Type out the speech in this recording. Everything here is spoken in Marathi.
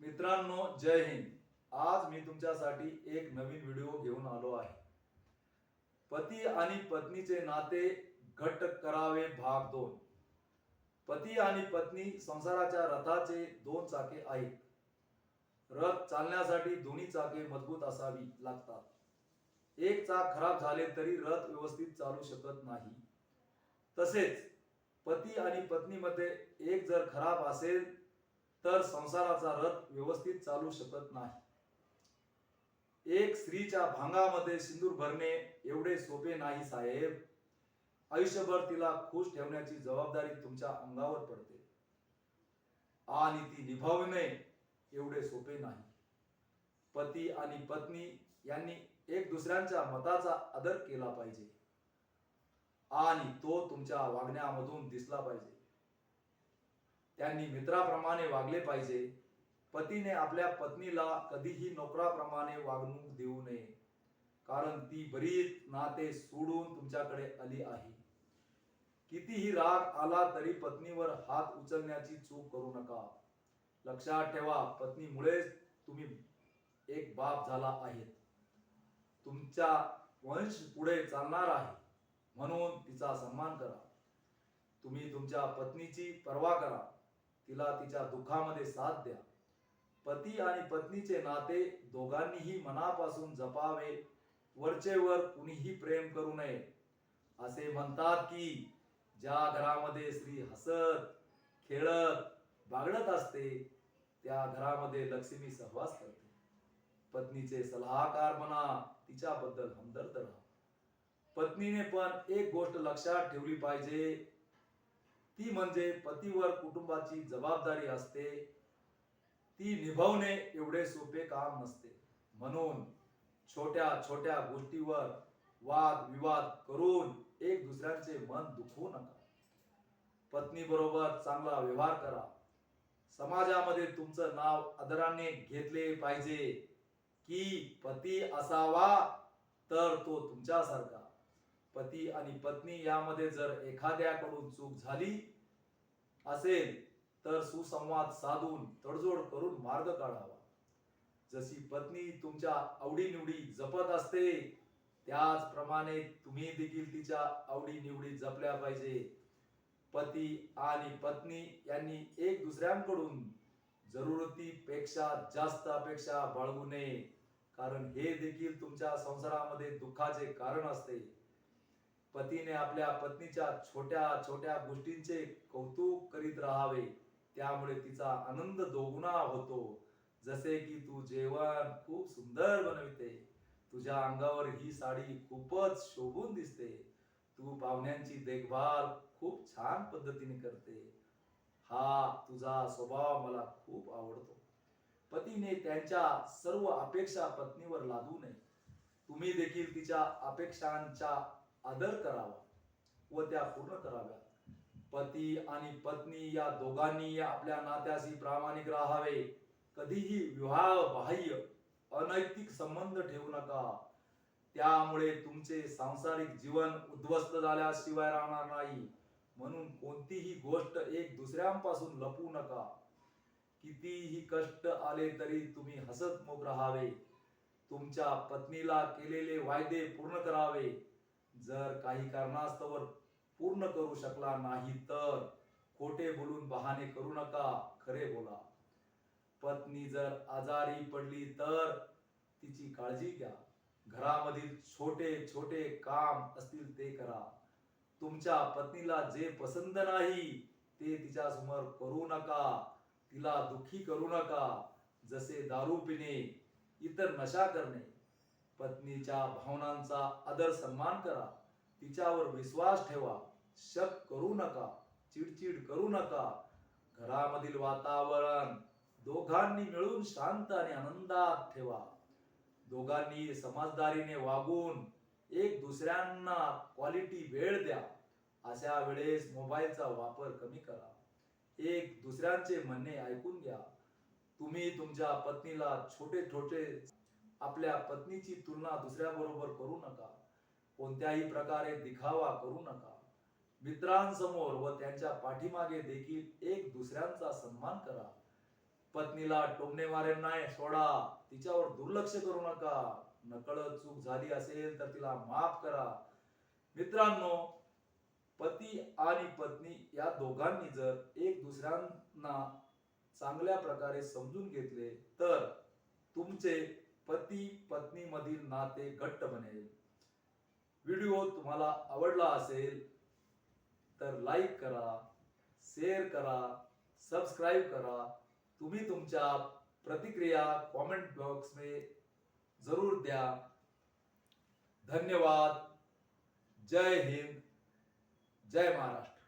मित्रांनो जय हिंद. आज मी तुमच्यासाठी एक नवीन व्हिडिओ घेऊन आलो आहे. पती आणि पत्नीचे नाते घट्ट करावे भाग दोन. पती आणि पत्नी संसाराच्या रथाचे दोन चाके आहेत. रथ चालण्यासाठी दोन्ही चाके मजबूत असावी लागतात. एक चाक खराब झाले तरी रथ व्यवस्थित चालू शकत नाही. तसेच पती आणि पत्नीमध्ये एक जर खराब असेल तर संसाराचा रथ व्यवस्थित चालू शकत नाही. एक स्त्रीच्या भांगामध्ये सिंदूर भरणे एवढे सोपे नाही साहेब. आयुष्यभर तिला खुश ठेवण्याची जबाबदारी तुमच्या अंगावर पडते. आणि ती निभावणे एवढे सोपे नाही. पती आणि पत्नी यांनी एक दुसऱ्यांच्या मताचा आदर केला पाहिजे. आणि तो तुमच्या वागण्यामधून दिसला पाहिजे. त्यांनी मित्राप्रमाणे वागले पाहिजे. पतीने आपल्या पत्नीला कधीही नोकराप्रमाणे वागणूक देऊ नये. कारण ती बरीच नाते सोडून तुमच्याकडे आली आहे. कितीही राग आला तरी पत्नीवर हात उचलण्याची चूक करू नका. लक्षात ठेवा पत्नीमुळेच तुम्ही एक बाप झाला आहेत तुमचा वंश पुढे चालणार आहे. म्हणून तिचा सन्मान करा. तुम्ही तुमच्या पत्नीची पर्वा करा. तिला तिच्या दुःखामध्ये साथ द्या. पती आणि पत्नीचे नाते दोघांनीही मनापासून जपावे. वरचे वर कुणीही प्रेम करू नये. असे म्हणतात की ज्या घरामध्ये स्त्री हसत खेळत बागडत असते त्या घरामध्ये लक्ष्मी सहवास करते. पत्नीचे सल्लागार बना तिच्याबद्दल हमदर्द राहा. पत्नीने पण एक गोष्ट लक्षात ठेवली पाहिजे ती म्हणजे पतीवर कुटुंबाची जबाबदारी असते. ती निभावणे एवढे सोपे काम नसते. म्हणून छोट्या छोट्या गोष्टीवर वाद विवाद करून एक दुसऱ्यांचे मन दुखवू नका. पत्नी बरोबर चांगला व्यवहार करा. समाजामध्ये तुमचं नाव आदराने घेतले पाहिजे. की पती असावा तर तो तुमच्यासारखा. पती आणि पत्नी यामध्ये जर एखाद्याकडून चूक झाली असेल तर सुसंवाद साधून तडजोड करून मार्ग काढावा. जशी पत्नी तुमच्या आवडीनिवडी जपत असते त्याचप्रमाणे तुम्ही देखील तिच्या आवडीनिवडी जपल्या पाहिजे. पती आणि पत्नी यांनी एक दुसऱ्यांकडून जरुरतीपेक्षा जास्त अपेक्षा बाळगू नये कारण हे देखील तुमच्या संसारामध्ये दुःखाचे कारण असते. पतीने आपल्या पत्नीच्या छोट्या छोट्या गोष्टींचे कौतुक करीत राहावे. त्यामुळे तिचा आनंद दोगुणा होतो. जसे की तू जेवण खूप सुंदर बनविते. तुझ्या अंगावर ही साडी खूपच शोभून दिसते. तू पाहुण्यांची देखभाल खूप छान पद्धतीने करते. हा तुझा स्वभाव मला खूप आवडतो. पतीने त्यांच्या सर्व अपेक्षा पत्नीवर लादू नये. तुम्ही देखील तिच्या अपेक्षांच्या आदर करावा व त्या पूर्ण कराव्या. पती आणि पत्नी या दोघांनी आपल्या नात्याशी प्रामाणिक राहावे. कधीही विवाह बाह्य अनैतिक संबंध ठेवू नका. त्यामुळे तुमचे सांसारिक जीवन उद्ध्वस्त झाल्याशिवाय राहणार नाही. म्हणून कोणतीही गोष्ट एक दुसऱ्यांपासून लपवू नका. कितीही कष्ट आले तरी तुम्ही हसतमुख राहावे. तुमच्या पत्नीला केलेले वायदे पूर्ण करावे. जर काही कारणास्तव पूर्ण करू शकला नाही तर खोटे बोलून बहाणे करू नका खरे बोला. पत्नी जर आजारी पडली तर तिची काळजी घ्या. घरामधील छोटे छोटे काम असतील ते करा. तुमच्या पत्नीला जे पसंत नाही ते तिच्या समोर करू नका. तिला दुखी करू नका. जसे दारू पिणे इतर नशा करणे. पत्नीच्या भावनांचा आदर सन्मान करा. तिच्यावर विश्वास ठेवा. शक करू नका. चिडचिड करू नका. घरामधील वातावरण दोघांनी मिळून शांत आणि आनंदात ठेवा. दोघांनी समजदारीने वागून एक दुसऱ्यांना क्वालिटी वेळ द्या. अशा वेळेस मोबाईलचा वापर कमी करा. एक दुसऱ्यांचे म्हणणे ऐकून घ्या. तुम्ही तुमच्या पत्नीला छोटे छोटे आपल्या पत्नीची तुलना दुसऱ्याबरोबर करू नका. कोणत्याही प्रकारे दिखावा करू नका. मित्रांसमोर व त्यांच्या पाठीमागे देखील एक दुसऱ्यांचा सन्मान करा. पत्नीला टोमणे मारे नाही सोडा. तिच्यावर दुर्लक्ष करू नका. नकळत चूक झाली असेल तर तिला माफ करा. मित्रांनो पती आणि पत्नी या दोघांनी जर एक दुसऱ्यांना चांगल्या प्रकारे समजून घेतले तर तुमचे पती पत्नी मधील नाते घट्ट बनेल. व्हिडिओ तुम्हाला आवडला असेल तर लाईक करा शेअर करा सबस्क्राईब करा. तुम्ही तुमच्या प्रतिक्रिया कॉमेंट बॉक्स में जरूर द्या. धन्यवाद. जय हिंद. जय महाराष्ट्र.